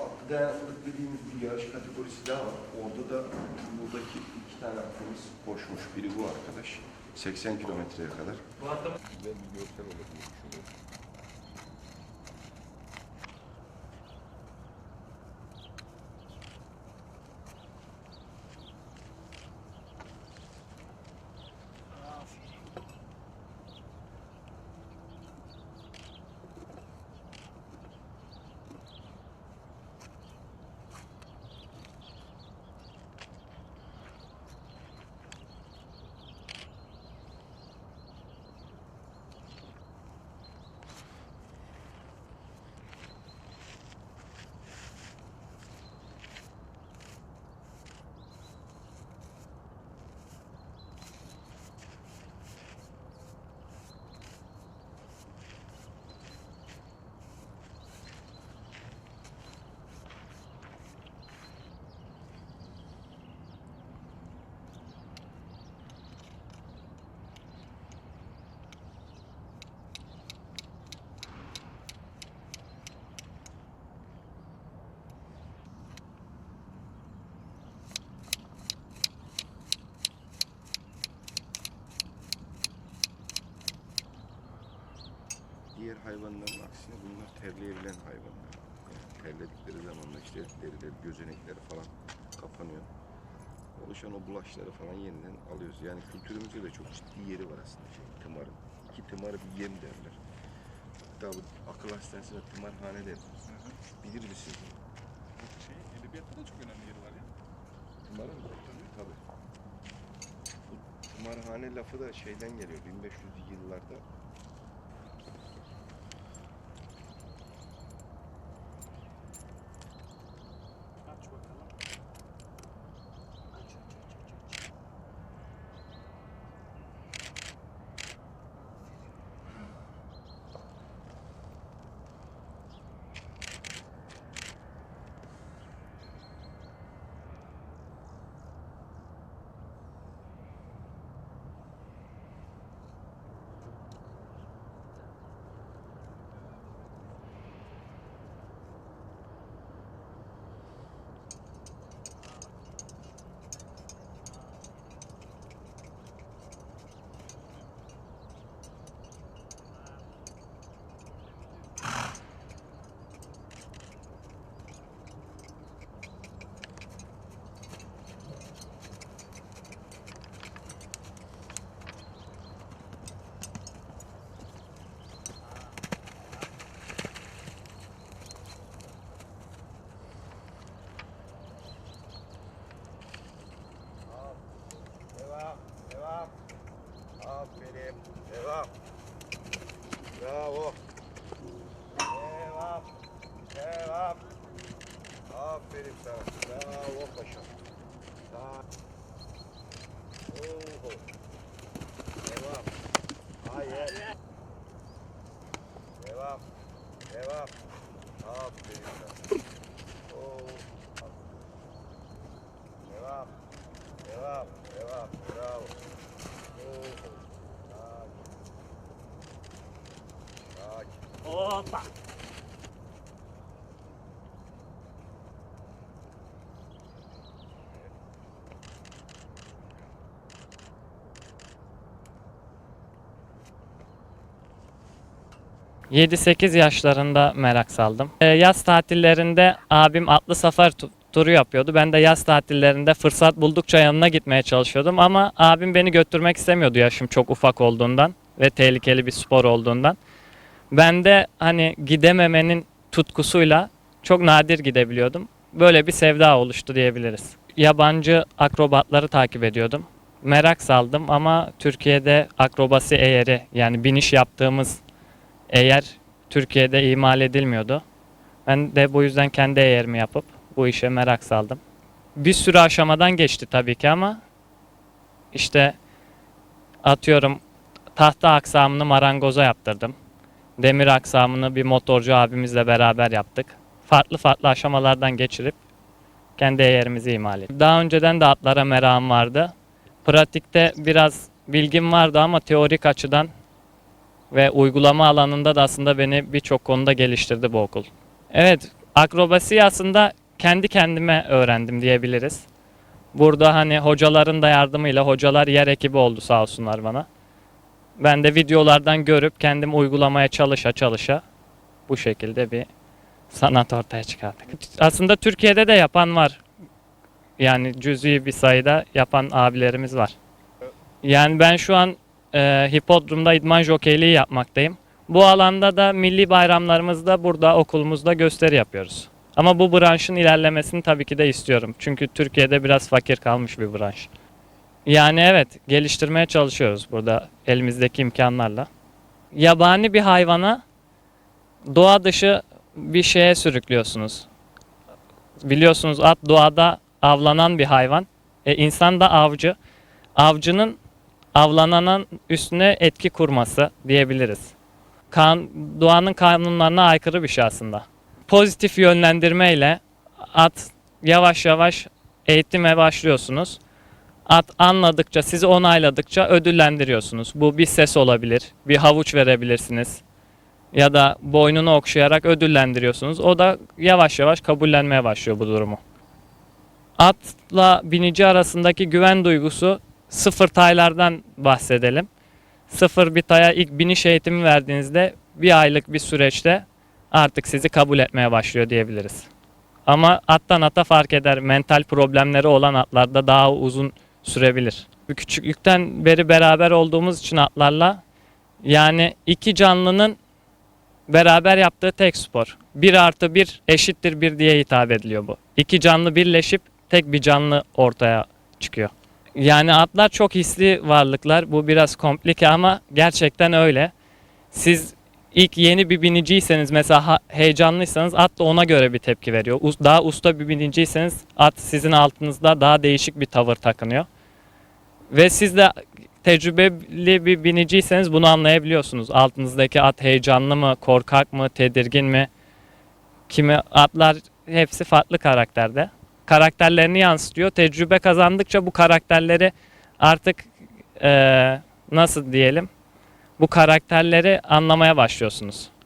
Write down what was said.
Farklı dayanıklılık dediğimiz bir yarış kategorisi daha var. Orada da buradaki iki tane atımız koşmuş. Biri bu arkadaş. 80 kilometreye kadar. Güzel bir görsel olur diye düşünüyorum. Diğer hayvanların aksine bunlar terleyebilen hayvanlar. Yani terledikleri zaman işte derileri, gözenekleri falan kapanıyor. Oluşan o bulaşları falan yeniden alıyoruz. Yani kültürümüzde de çok ciddi yeri var aslında şey, tımarın. Ki tımarı bir yem derler. Hatta bu akıl hastanesine tımarhane derler. Bilir misin? Şey, edebiyatta da çok önemli yeri var ya. Tımarın mı? Tabii. Bu tımarhane lafı da şeyden geliyor. 1500'lü yıllarda devam. Bravo. Devam, devam. Aferin sana. Bravo paşam. Sağ. Oho. Devam. Hayır. Devam. Devam. Aferin sana. Oo. Devam. Devam, devam, bravo. Oo. Sakin. Sakin. Hoppa. ...7-8 yaşlarında merak saldım. Ee, yaz tatillerinde abim atlı safari tu- turu yapıyordu. Ben de yaz tatillerinde fırsat buldukça yanına gitmeye çalışıyordum. Ama abim beni götürmek istemiyordu yaşım çok ufak olduğundan ve tehlikeli bir spor olduğundan. Ben de hani gidememenin tutkusuyla çok nadir gidebiliyordum. Böyle bir sevda oluştu diyebiliriz. Yabancı akrobatları takip ediyordum. Merak saldım ama Türkiye'de akrobasi eğeri yani biniş yaptığımız eğer Türkiye'de imal edilmiyordu. Ben de bu yüzden kendi eğerimi yapıp bu işe merak saldım. Bir sürü aşamadan geçti tabii ki ama işte atıyorum tahta aksamını marangoza yaptırdım. Demir aksamını bir motorcu abimizle beraber yaptık. Farklı farklı aşamalardan geçirip kendi eğerimizi imal ettik. Daha önceden de atlara merakım vardı. Pratikte biraz bilgim vardı ama teorik açıdan ve uygulama alanında da aslında beni birçok konuda geliştirdi bu okul. Evet, Akrobasiyi aslında kendi kendime öğrendim diyebiliriz. Burada hani hocaların da yardımıyla hocalar yer ekibi oldu sağ olsunlar bana. Ben de videolardan görüp kendim uygulamaya çalışa çalışa bu şekilde bir sanat ortaya çıkardık. Aslında Türkiye'de de yapan var. Yani cüzi bir sayıda yapan abilerimiz var. Yani ben şu an e, hipodromda idman jokeyliği yapmaktayım. Bu alanda da milli bayramlarımızda burada okulumuzda gösteri yapıyoruz. Ama bu branşın ilerlemesini tabii ki de istiyorum. Çünkü Türkiye'de biraz fakir kalmış bir branş. Yani evet geliştirmeye çalışıyoruz burada elimizdeki imkanlarla. Yabani bir hayvana doğa dışı bir şeye sürüklüyorsunuz. Biliyorsunuz at doğada avlanan bir hayvan. E, insan da avcı. Avcının avlananın üstüne etki kurması diyebiliriz. Kan, doğanın kanunlarına aykırı bir şey aslında. Pozitif yönlendirmeyle at yavaş yavaş eğitime başlıyorsunuz. At anladıkça, sizi onayladıkça ödüllendiriyorsunuz. Bu bir ses olabilir, bir havuç verebilirsiniz. Ya da boynunu okşayarak ödüllendiriyorsunuz. O da yavaş yavaş kabullenmeye başlıyor bu durumu. Atla binici arasındaki güven duygusu sıfır taylardan bahsedelim. Sıfır bir taya ilk biniş eğitimi verdiğinizde bir aylık bir süreçte artık sizi kabul etmeye başlıyor diyebiliriz. Ama attan ata fark eder. Mental problemleri olan atlarda daha uzun sürebilir. Küçüklükten beri beraber olduğumuz için atlarla yani iki canlının beraber yaptığı tek spor. Bir artı bir eşittir bir diye hitap ediliyor bu. İki canlı birleşip tek bir canlı ortaya çıkıyor. Yani atlar çok hisli varlıklar. Bu biraz komplike ama gerçekten öyle. Siz ilk yeni bir biniciyseniz mesela heyecanlıysanız at da ona göre bir tepki veriyor. Daha usta bir biniciyseniz at sizin altınızda daha değişik bir tavır takınıyor. Ve siz de tecrübeli bir biniciyseniz bunu anlayabiliyorsunuz. Altınızdaki at heyecanlı mı, korkak mı, tedirgin mi? Kimi atlar hepsi farklı karakterde. Karakterlerini yansıtıyor. Tecrübe kazandıkça bu karakterleri artık eee, nasıl diyelim? Bu karakterleri anlamaya başlıyorsunuz.